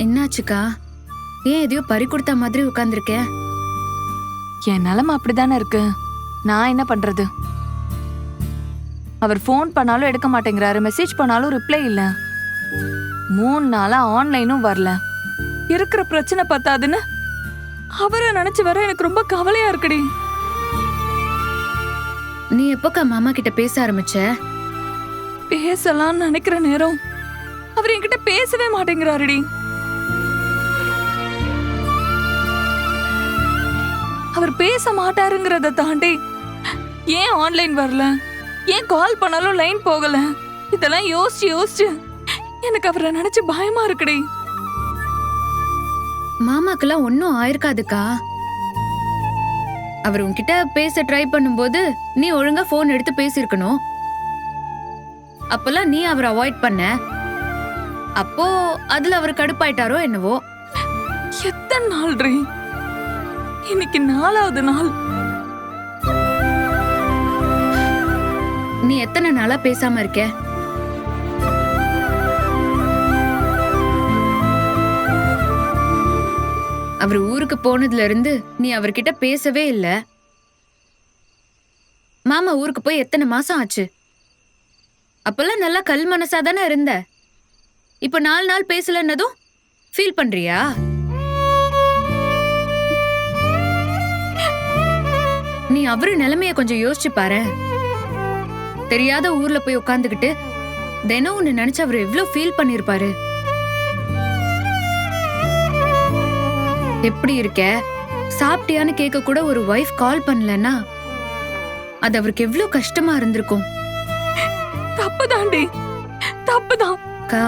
என்னாச்சுக்கா? ஏன் எதையோ பறி கொடுத்த மாதிரி உட்கார்ந்திருக்க? என் நிலைமை அப்படிதானே இருக்கு. நான் என்ன பண்றது? அவர் ஃபோன் பண்ணாலும் எடுக்க மாட்டேங்கிறாரு. மெசேஜ் பண்ணாலும் ரிப்ளை இல்ல. மூணு நாளா ஆன்லைனும் வரல. இருக்கிற பிரச்சனை பத்தாதுன்னு அவரை நினைச்சு வர எனக்கு ரொம்ப கவலையா இருக்குடி. நீ எப்போக்கா மாமா கிட்ட பேச ஆரம்பிச்ச? பேசலாம்னு நினைக்கிற நேரம் அவர் என்கிட்ட பேசவே மாட்டேங்கிறாருடி. அவர் பேச மாட்டாருங்கிறத தாண்டி ஏன் ஆன்லைன் வரல? ஏன் கால் பண்ணாலும் லைன் போகல? இதெல்லாம் யோசிச்சு யோசிச்சு எனக்கு அவரை நினைச்சு பயமா இருக்குடி. மாமாக்கெல்லாம் ஒன்னும் ஆயிருக்காதுக்கா. அவர் உன்கிட்ட பேச ட்ரை பண்ணும்போது நீ ஒழுங்கா ஃபோன் எடுத்து பேசியிருக்கணும். அப்பெல்லாம் நீ அவரை அவாய்ட் பண்ண. அப்போ அதுல அவர் கடுப்பாயிட்டாரோ என்னவோ. எத்தனை நாள் இன்னைக்கு நாலாவது நாள். நீ எத்தனை நாளா பேசாம இருக்க? அவர் ஊருக்கு போனதுல இருந்து நீ அவர்கிட்ட பேசவே இல்ல. மாமா ஊருக்கு போய் எத்தனை மாசம் ஆச்சு? அப்பெல்லாம் நல்லா கல் மனசா தானே இருந்த? இப்ப நாலு நாள் பேசலன்னதும் ஃபீல் பண்றியா? நீ அவரு நிலைமைய கொஞ்சம் யோசிச்சு பாரு. தெரியாத ஊர்ல போய் உட்காந்துக்கிட்டு தினம் ஒன்னு நினைச்சு அவர் எவ்வளவு ஃபீல் பண்ணிருப்பாரு. எப்படி இருக்க? சாப்பிட்டியான்னு கேட்க கூட ஒரு வைஃப் கால் பண்ணலன்னா அது அவருக்கு எவ்வளவு கஷ்டமா இருந்திருக்கும். தப்பு தாண்டி தப்பு தான் அக்கா.